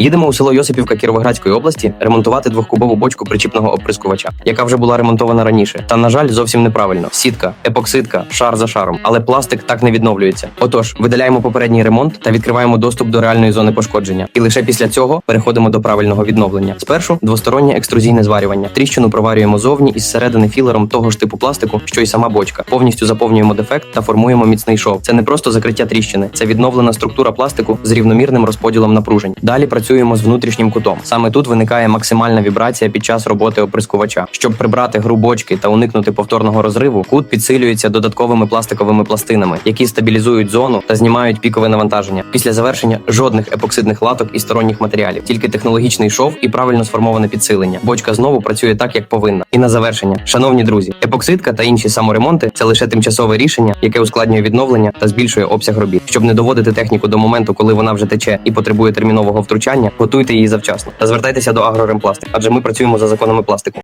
Їдемо у село Йосипівка Кіровоградської області ремонтувати двохкубову бочку причіпного оприскувача, яка вже була ремонтована раніше. Та на жаль, зовсім неправильно. Сітка, епоксидка, шар за шаром, але пластик так не відновлюється. Отож, видаляємо попередній ремонт та відкриваємо доступ до реальної зони пошкодження. І лише після цього переходимо до правильного відновлення. Спершу двостороннє екструзійне зварювання. Тріщину проварюємо зовні із середини філером того ж типу пластику, що й сама бочка. Повністю заповнюємо дефект та формуємо міцний шов. Це не просто закриття тріщини, це відновлена структура пластику з рівномірним розподілом напружень. Далі працюємо з внутрішнім кутом. Саме тут виникає максимальна вібрація під час роботи оприскувача. Щоб прибрати гру бочки та уникнути повторного розриву, кут підсилюється додатковими пластиковими пластинами, які стабілізують зону та знімають пікове навантаження. Після завершення жодних епоксидних латок і сторонніх матеріалів, тільки технологічний шов і правильно сформоване підсилення. Бочка знову працює так, як повинна. І на завершення, шановні друзі, епоксидка та інші саморемонти це лише тимчасове рішення, яке ускладнює відновлення та збільшує обсяг робіт. Щоб не доводити техніку до моменту, коли вона вже тече і потребує термінового втручання, готуйте її завчасно та звертайтеся до агроремпластик, адже ми працюємо за законами пластику.